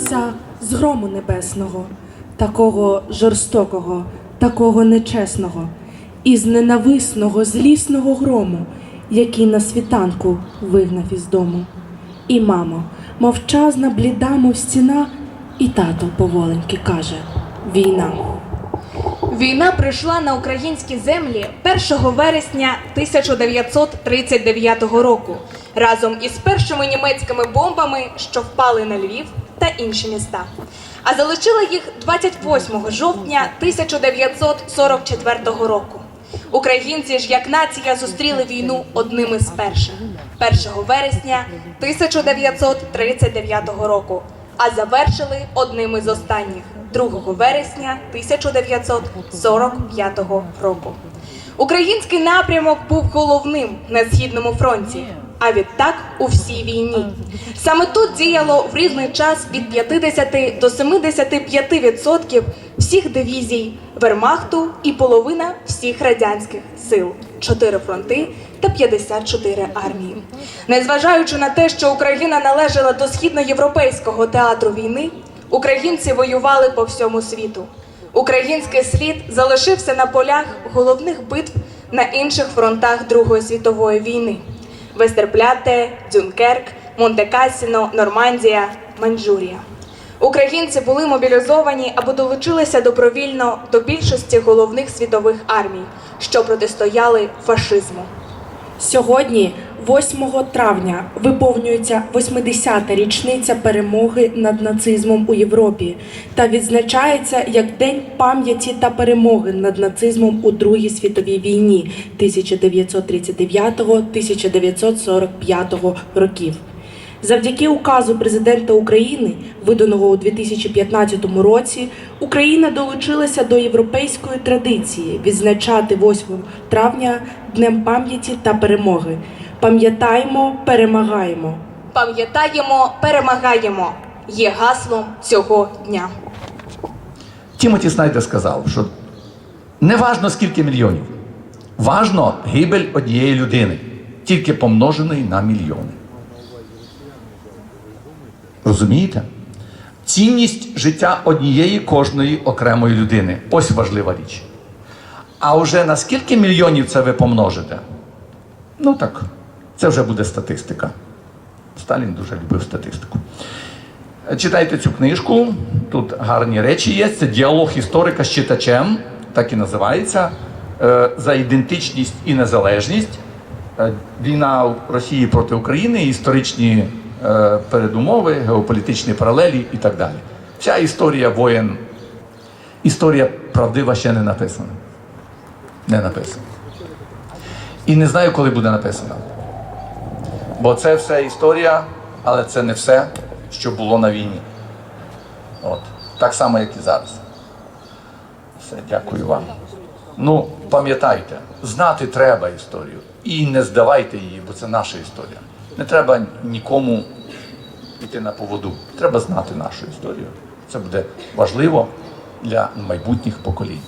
народилася з грому небесного, такого жорстокого, такого нечесного, із ненависного, злісного грому, який на світанку вигнав із дому. І мамо, мовчазна, бліда, мов стіна, і тато поволеньки каже: війна. Війна прийшла на українські землі 1 вересня 1939 року разом із першими німецькими бомбами, що впали на Львів та інші міста. А залишила їх 28 жовтня 1944 року. Українці ж як нація зустріли війну одним із перших 1 вересня 1939 року, а завершили одним із останніх 2 вересня 1945 року. Український напрямок був головним на східному фронті, а відтак у всій війні. Саме тут діяло в різний час від 50 до 75% всіх дивізій Вермахту і половина всіх радянських сил, 4 фронти та 54 армії. Незважаючи на те, що Україна належала до східноєвропейського театру війни, українці воювали по всьому світу. Український слід залишився на полях головних битв на інших фронтах Другої світової війни: Вестерпляте, Дюнкерк, Монте-Кассіно, Нормандія, Маньчжурія. Українці були мобілізовані або долучилися добровільно до більшості головних світових армій, що протистояли фашизму. Сьогодні, 8 травня, виповнюється 80-та річниця перемоги над нацизмом у Європі та відзначається як День пам'яті та перемоги над нацизмом у Другій світовій війні 1939-1945 років. Завдяки указу президента України, виданого у 2015 році, Україна долучилася до європейської традиції відзначати 8 травня Днем пам'яті та перемоги. Пам'ятаємо, перемагаємо. Пам'ятаємо, перемагаємо є гаслом цього дня. Тімоті Снайдер сказав, що не важно скільки мільйонів, важно гибель однієї людини, тільки помноженої на мільйони. Розумієте? Цінність життя однієї кожної окремої людини. Ось важлива річ. А вже на скільки мільйонів це ви помножите? Ну так, це вже буде статистика. Сталін дуже любив статистику. Читайте цю книжку, тут гарні речі є. Це діалог історика з читачем, так і називається. Е, За ідентичність і незалежність. Е, Війна Росії проти України, історичні передумови, геополітичні паралелі і так далі. Вся історія воєн, історія правдива ще не написана. Не написана. І не знаю, коли буде написана. Бо це все історія, але це не все, що було на війні. От. Так само, як і зараз. Все, дякую вам. Ну, пам'ятайте, знати треба історію. І не здавайте її, бо це наша історія. Не треба нікому йти на поводу. Треба знати нашу історію. Це буде важливо для майбутніх поколінь.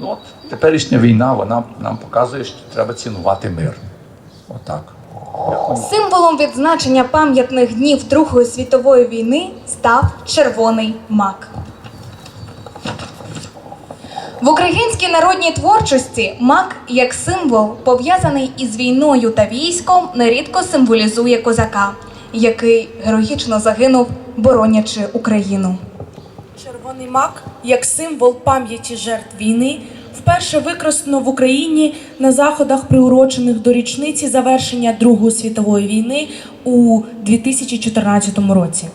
Ну от, теперішня війна, вона нам показує, що треба цінувати мир. Отак. Символом відзначення пам'ятних днів Другої світової війни став червоний мак. В українській народній творчості мак як символ, пов'язаний із війною та військом, нерідко символізує козака, який героїчно загинув, боронячи Україну. Червоний мак як символ пам'яті жертв війни вперше використано в Україні на заходах, приурочених до річниці завершення Другої світової війни у 2014 році.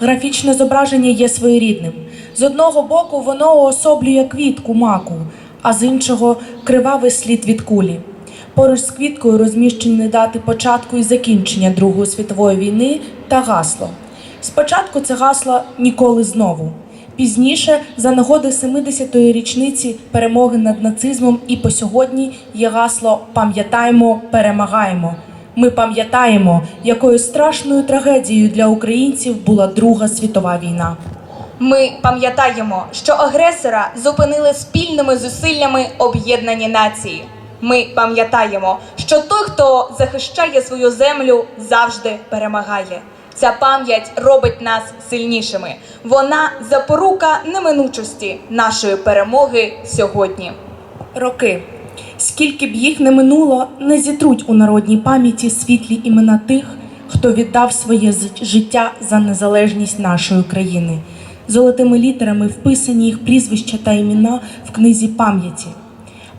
Графічне зображення є своєрідним. З одного боку, воно уособлює квітку маку, а з іншого кривавий слід від кулі. Поруч з квіткою розміщені дати початку і закінчення Другої світової війни та гасло. Спочатку це гасло ніколи знову. Пізніше, за нагоди 70-ї річниці перемоги над нацизмом, і по сьогодні є гасло Пам'ятаємо, перемагаємо. Ми пам'ятаємо, якою страшною трагедією для українців була Друга світова війна. Ми пам'ятаємо, що агресора зупинили спільними зусиллями об'єднані нації. Ми пам'ятаємо, що той, хто захищає свою землю, завжди перемагає. Ця пам'ять робить нас сильнішими. Вона запорука неминучості нашої перемоги сьогодні. Роки. Скільки б їх не минуло, не зітруть у народній пам'яті світлі імена тих, хто віддав своє життя за незалежність нашої країни. Золотими літерами вписані їх прізвища та імена в книзі пам'яті.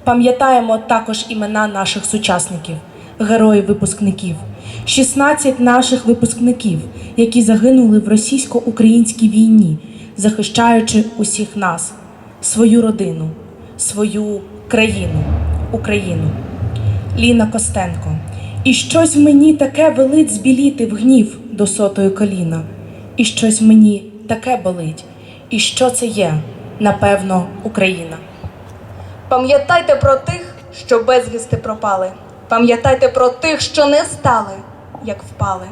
Пам'ятаємо також імена наших сучасників, героїв-випускників, 16 наших випускників, які загинули в російсько-українській війні, захищаючи усіх нас, свою родину, свою країну, Україну. Ліна Костенко. І щось мені таке велить збіліти в гнів до сотої коліна. І щось мені таке болить. І що це є? Напевно, Україна. Пам'ятайте про тих, що безвісти пропали. Пам'ятайте про тих, що не стали, як впали.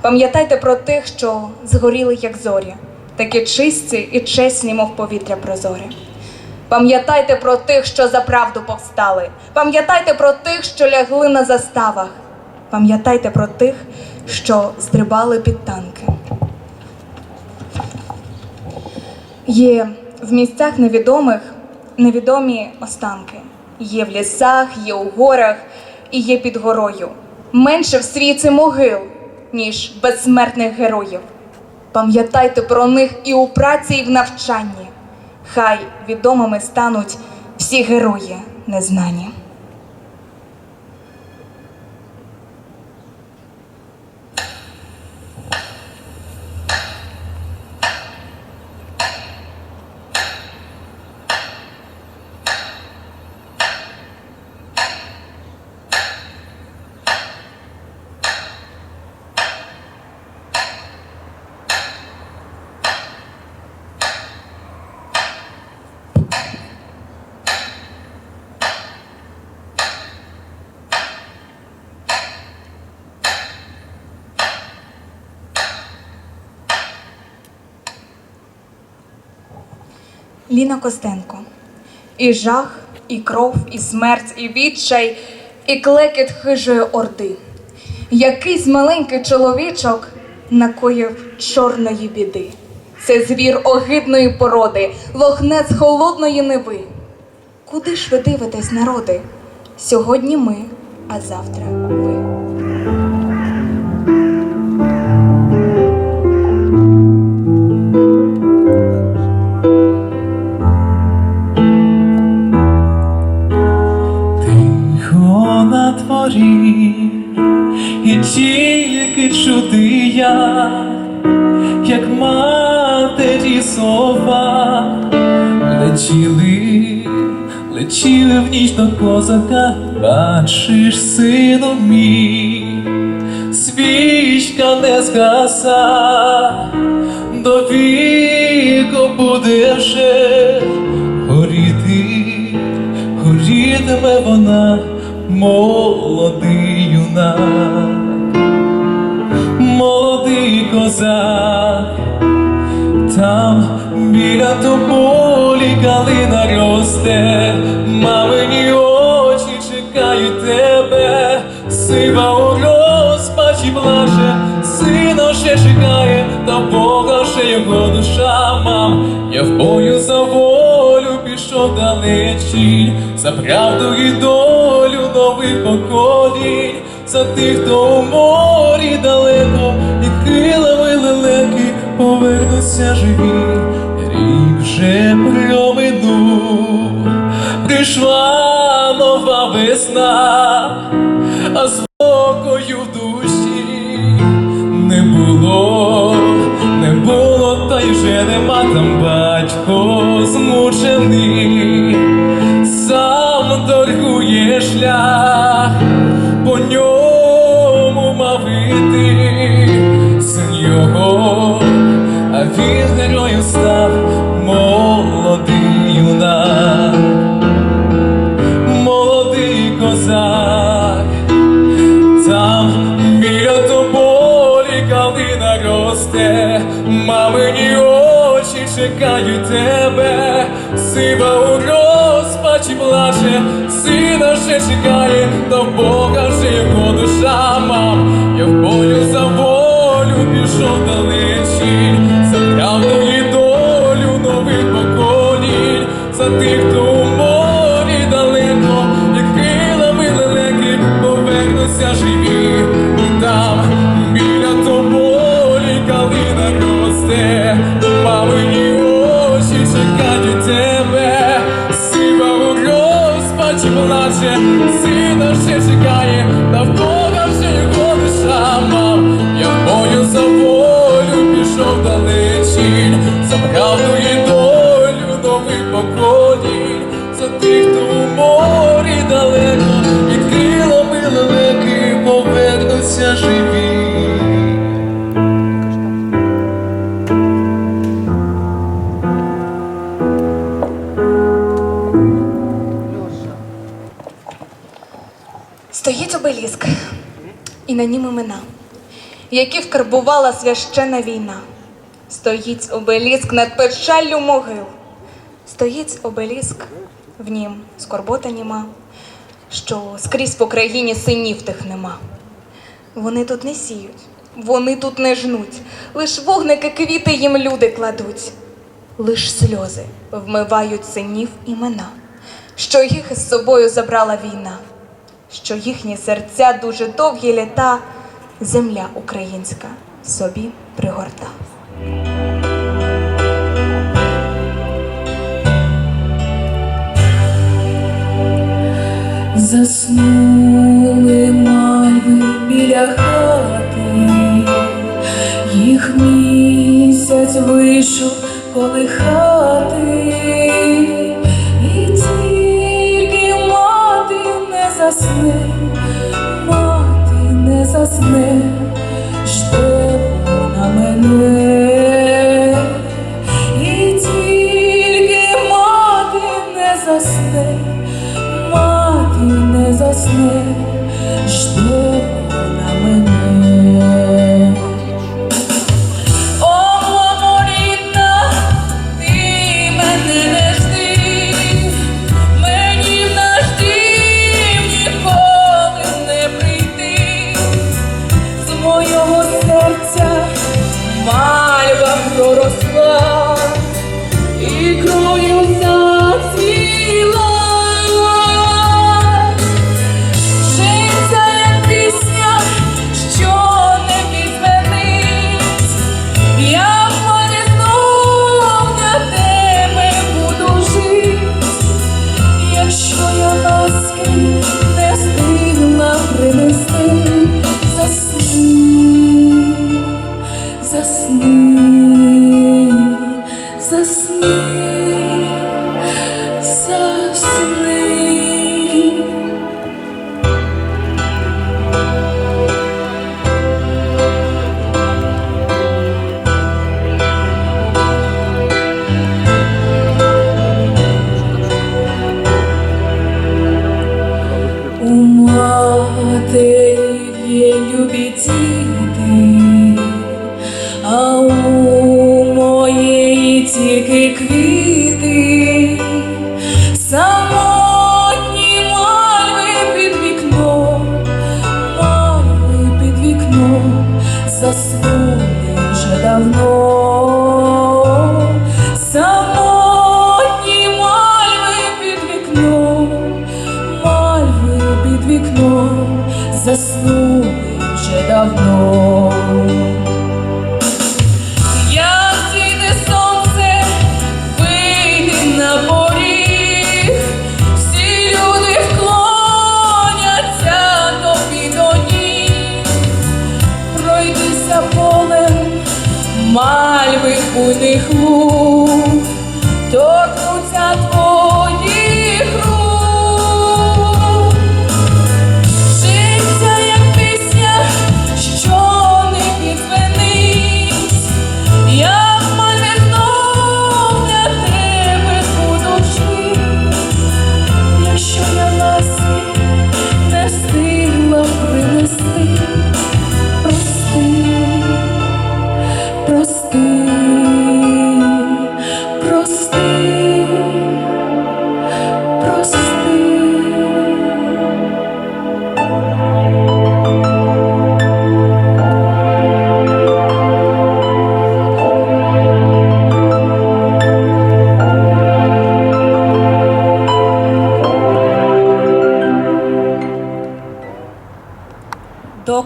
Пам'ятайте про тих, що згоріли, як зорі, такі чисті і чесні, мов повітря прозорі. Пам'ятайте про тих, що за правду повстали. Пам'ятайте про тих, що лягли на заставах. Пам'ятайте про тих, що стрибали під танки. Є в місцях невідомих невідомі останки. Є в лісах, є у горах і є під горою. Менше в світі могил, ніж безсмертних героїв. Пам'ятайте про них і у праці, і в навчанні. Хай відомими стануть всі герої незнані. Ліна Костенко. І жах, і кров, і смерть, і відчай, і клекіт хижої орди. Якийсь маленький чоловічок накоїв чорної біди. Це звір огидної породи, лохнець холодної неви. Куди ж ви дивитесь, народи? Сьогодні ми, а завтра на і тільки чути я, як матері сова, летіли, летіли в ніч до козака, бачиш, сину мій, свічка не згаса, до віку буде вже горіти горітиме вона, молодий юнак, молодий козак, там біля тополі калина росте, мамині очі чекають тебе, сива у розпачі плаче, сина ще чекає, та Бога ще його душа, мам, я в бою за волю пішов далечінь, за правду і долю поколінь, за тих, хто у морі далеко, і крилами лелеки повернуться живі, рік вже проминув, прийшла нова весна, а спокою в душі не було, не було, та й вже нема. Там батько змучений, шлях, по ньому мав іти. Син його, а він герою став. Молодий юнак, молодий козак. Там біля тополі калина росте, мамині очі чекають тебе, ще чекає, до Бога вже його душа мам, я в бою за волю пішов далечі, за правду і долю нових поколінь, за тих, хто Стоїть обеліск, і на нім імена, які вкарбувала священа війна. Стоїть обеліск над печаллю могил. Стоїть обеліск, в нім скорбота німа, що скрізь по країні синів тих нема. Вони тут не сіють, вони тут не жнуть, лиш вогники квіти їм люди кладуть, лиш сльози вмивають синів імена, що їх із собою забрала війна що їхні серця дуже довгі літа земля українська собі пригорта. Заснули мальви біля хати, їх місяць вийшов колихати, не засне, мати не засне, що на мене, і тільки мати не засне мати не засне, жде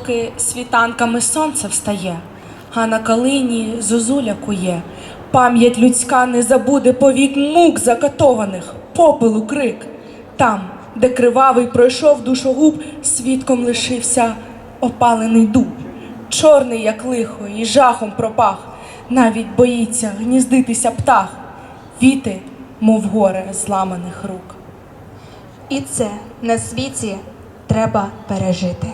доки світанками сонце встає, а на калині зозуля кує. Пам'ять людська не забуде повік мук закатованих, попелу крик. Там, де кривавий пройшов душогуб, свідком лишився опалений дуб, чорний, як лихо, і жахом пропах, навіть боїться гніздитися птах, віти, мов горе зламаних рук. І це на світі треба пережити.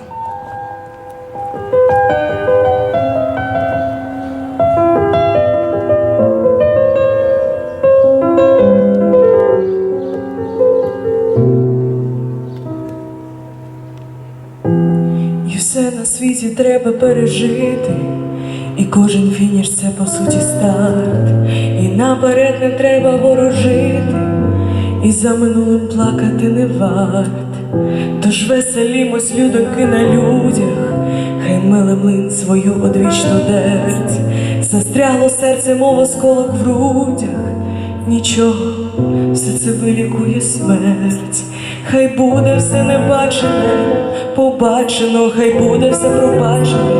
І все на світі треба пережити, і кожен фініш це по суті старт. І наперед не треба ворожити, і за минулим плакати не варт. Тож веселімось, людоньки на людях, хай миле млин свою одвічну дерть. Застрягло серце, мов осколок в грудях, нічого, все це вилікує смерть. Хай буде все небачене, побачено, хай буде все пробачене,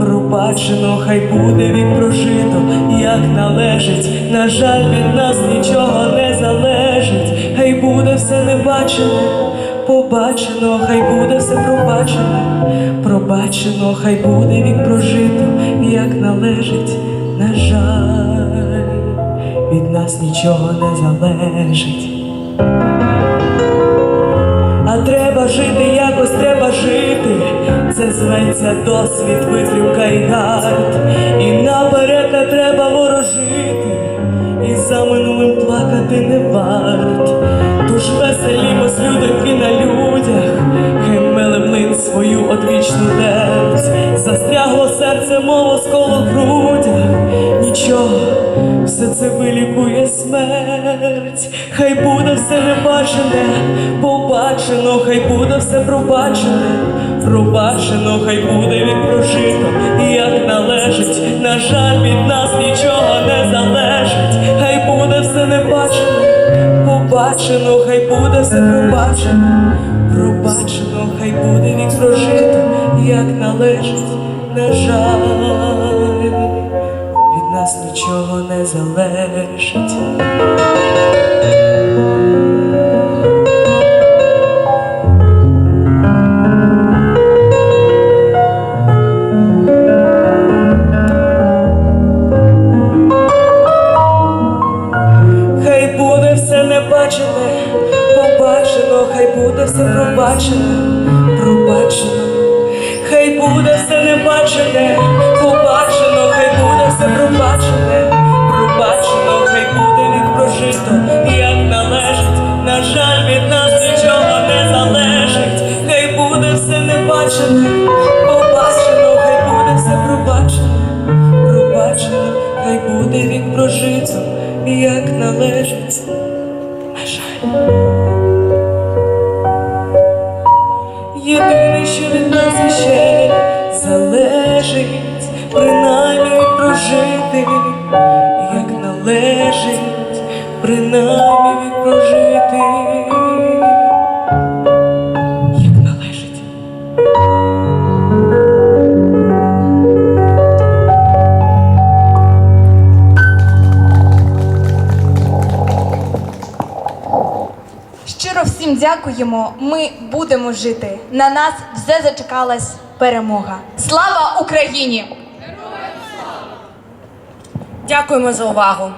пробачено, хай буде вік прожито, як належить. На жаль, від нас нічого не залежить, хай буде все небачене, побачено, хай буде все пробачено, пробачено, хай буде вік прожито, як належить, на жаль, від нас нічого не залежить. А треба жити, якось треба жити. Це зветься досвід, витримка і гард. І наперед не треба ворожити, і за минулим плакати не варт. Свою одвічну дерть. Застрягло серце, мов осколок в грудях. Нічого, все це вилікує смерть. Хай буде все небачене, побачено, хай буде все пробачене, пробачено, хай буде від прожито, як належить. На жаль, від нас нічого не залежить. Хай буде все небачене, побачено, хай буде все пробачено, буде як належить, на жаль, від нас нічого не залежить. Дякуємо. Ми будемо жити. На нас вже зачекалась перемога. Слава Україні! Дякуємо за увагу.